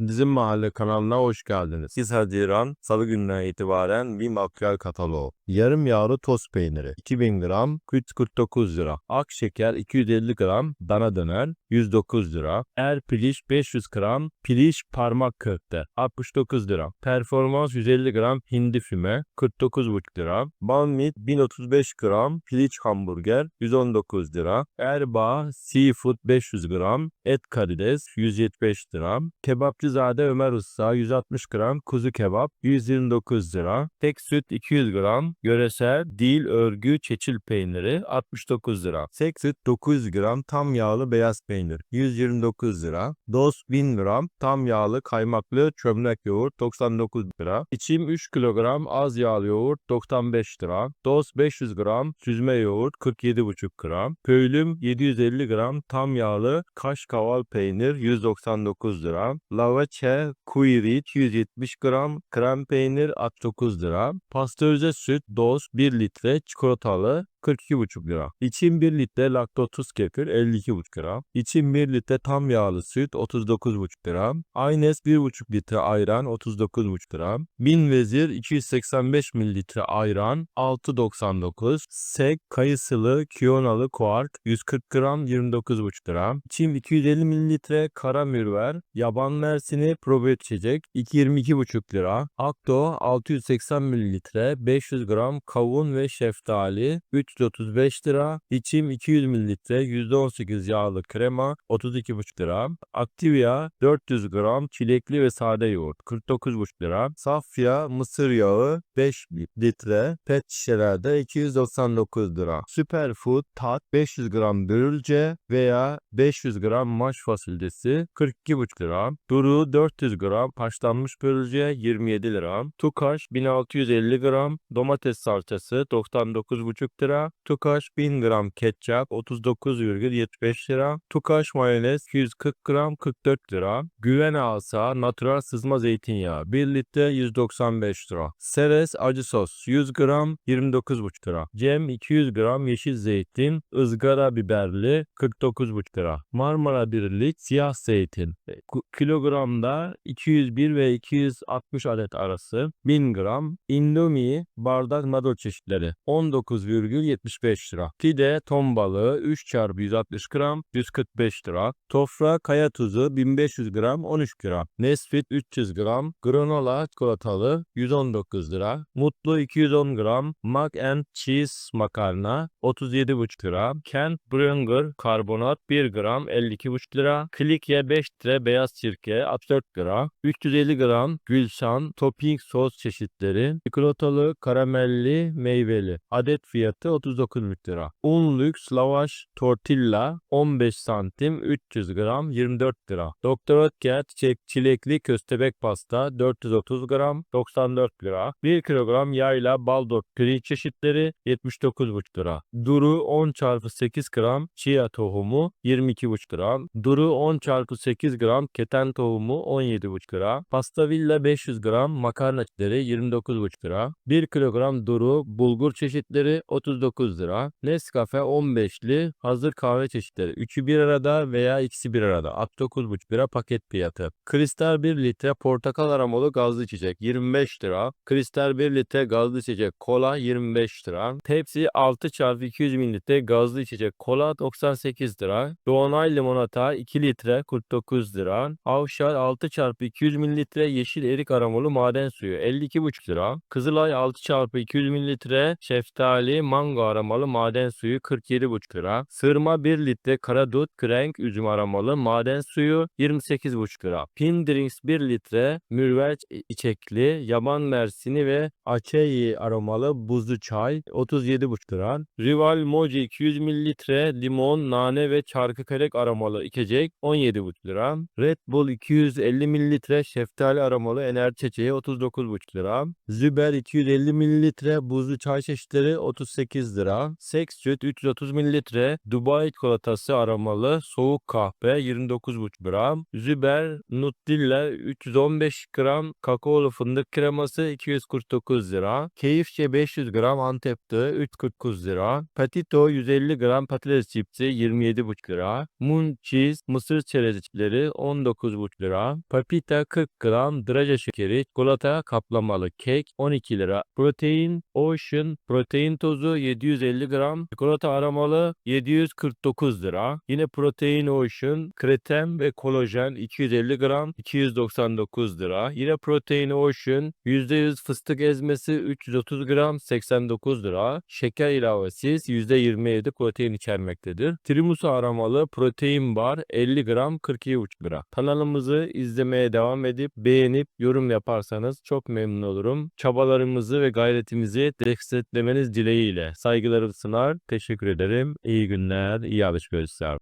Bizim Mahalle kanalına hoş geldiniz. 8 Haziran Salı gününden itibaren bir makyaj kataloğu. Yarım yağlı toz peyniri 2000 gram 149 lira. Ak şeker 250 gram dana döner 109 lira. Er piliç 500 gram piliç parmak köfte 69 lira. Performans 150 gram hindi füme 49,5 lira. Banh mi 1035 gram piliç hamburger 119 lira. Erbağ seafood 500 gram et karides 175 lira. Kebapçızade Ömer Usta 160 gram kuzu kebap 129 lira. Tek süt 200 gram yöresel dil örgü çeçil peyniri 69 lira. Tek süt 900 gram tam yağlı beyaz peynir 129 lira. Dost 1000 gram tam yağlı kaymaklı çömlek yoğurt 99 lira. İçim 3 kilogram az yağlı yoğurt 95 lira. Dost 500 gram süzme yoğurt 47,5 gram. Köylüm 750 gram tam yağlı kaş kaval peynir 199 lira. Lavaçe kuirit 170 gram. Krem peynir 69 lira. Pastörize süt doz 1 litre çikolatalı 42,5 lira. İçim 1 litre laktozsuz kefir 52,5 lira. İçim 1 litre tam yağlı süt 39,5 lira. Aynes 1,5 litre ayran 39,5 lira. Bin vezir 285 mililitre ayran 6,99. Sek kayısılı kiyonalı kuark 140 gram 29,5 lira. İçim 250 mililitre kara mürver yaban mersini probiyotik içecek 222,5 lira. Akdo 680 mililitre 500 gram kavun ve şeftali 335 lira. İçim 200 mililitre %18 yağlı krema 32,5 lira. Activia 400 gram çilekli ve sade yoğurt 49,5 lira. Safya mısır yağı 5 litre pet şişelerde 299 lira. Superfood tat 500 gram börülce veya 500 gram maş fasulyesi 42,5 lira. Duru 400 gram haşlanmış börülce 27 lira. Tukaş 1650 gram domates salçası 99,5 lira. Tukaş 1000 gram ketçap 39,75 lira. Tukaş mayonez 240 gram 44 lira. Güven asa natural sızma zeytinyağı 1 litre 195 lira. Seres acı sos 100 gram 29,5 lira. Cem 200 gram yeşil zeytin ızgara biberli 49,5 lira. Marmara birlik siyah zeytin e, kilogramda 201 ve 260 adet arası 1000 gram. Indomie bardak nadol çeşitleri 19,75 lira. Tide ton balığı 3 çarpı 160 gram 145 lira. Tofra kaya tuzu 1500 gram 13 lira. Nesfit 300 gram. Granola çikolatalı 119 lira. Mutlu 210 gram. Mac and cheese makarna 37,5 lira. Kent Brünger karbonat 1 gram 52,5 lira. Klikye 5 litre beyaz sirke 64 lira. 350 gram Gülşan topping sos çeşitleri. Çikolatalı, karamelli, meyveli. Adet fiyatı 39 lira. Un lüks lavaş tortilla 15 santim 300 gram 24 lira. Doktor Oetker çiçek çilekli köstebek pasta 430 gram 94 lira. 1 kilogram yayla baldot pirinç çeşitleri 79,5 lira. Duru 10 çarpı 8 gram chia tohumu 22,5 lira. Duru 10 çarpı 8 gram keten tohumu 17,5 lira. Pasta villa 500 gram makarna çeşitleri 29,5 lira. 1 kilogram duru bulgur çeşitleri 39 lira. Nescafe 15'li hazır kahve çeşitleri. Üçü bir arada veya ikisi bir arada. 69,5 lira paket fiyatı. Kristal 1 litre portakal aromalı gazlı içecek 25 lira. Kristal 1 litre gazlı içecek kola 25 lira. Tepsi 6 çarpı 200 mililitre gazlı içecek kola 98 lira. Doğanay limonata 2 litre 49 lira. Avşar 6 çarpı 200 mililitre yeşil erik aromalı maden suyu 52,5 lira. Kızılay 6 çarpı 200 mililitre şeftali mango aromalı maden suyu 47,5 lira. Sırma 1 litre karadut krenk üzüm aromalı maden suyu 28,5 lira. Pin Drinks 1 litre mürveç içekli yaban mersini ve açeyi aromalı buzlu çay 37,5 lira. Rival Moji 200 mililitre limon, nane ve çarkıfelek aromalı içecek 17,5 lira. Red Bull 250 mililitre şeftali aromalı enerji içeceği 39,5 lira. Züber 250 mililitre buzlu çay çeşitleri 38 100 lira. Seks süt 330 mililitre. Dubai çikolatası aromalı soğuk kahve 29,5 gram. Züber Nutella 315 gram. Kakaolu fındık kreması 249 lira. Keyifçe 500 gram Antep fıstığı 349 lira. Patito 150 gram patates cipsi 27,5 lira. Moon cheese mısır çerezleri 19,5 lira. Papita 40 gram draja şekeri çikolata kaplamalı kek 12 lira. Protein Ocean protein tozu 750 gram. Çikolata aromalı 749 lira. Yine Protein Ocean krem ve kolajen 250 gram 299 lira. Yine Protein Ocean %100 fıstık ezmesi 330 gram 89 lira. Şeker ilavesiz %27 protein içermektedir. Tiramisu aromalı protein bar 50 gram 42,5 lira. Kanalımızı izlemeye devam edip beğenip yorum yaparsanız çok memnun olurum. Çabalarımızı ve gayretimizi desteklemeniz dileğiyle. Saygılarım sunar. Teşekkür ederim. İyi günler, iyi alışverişler.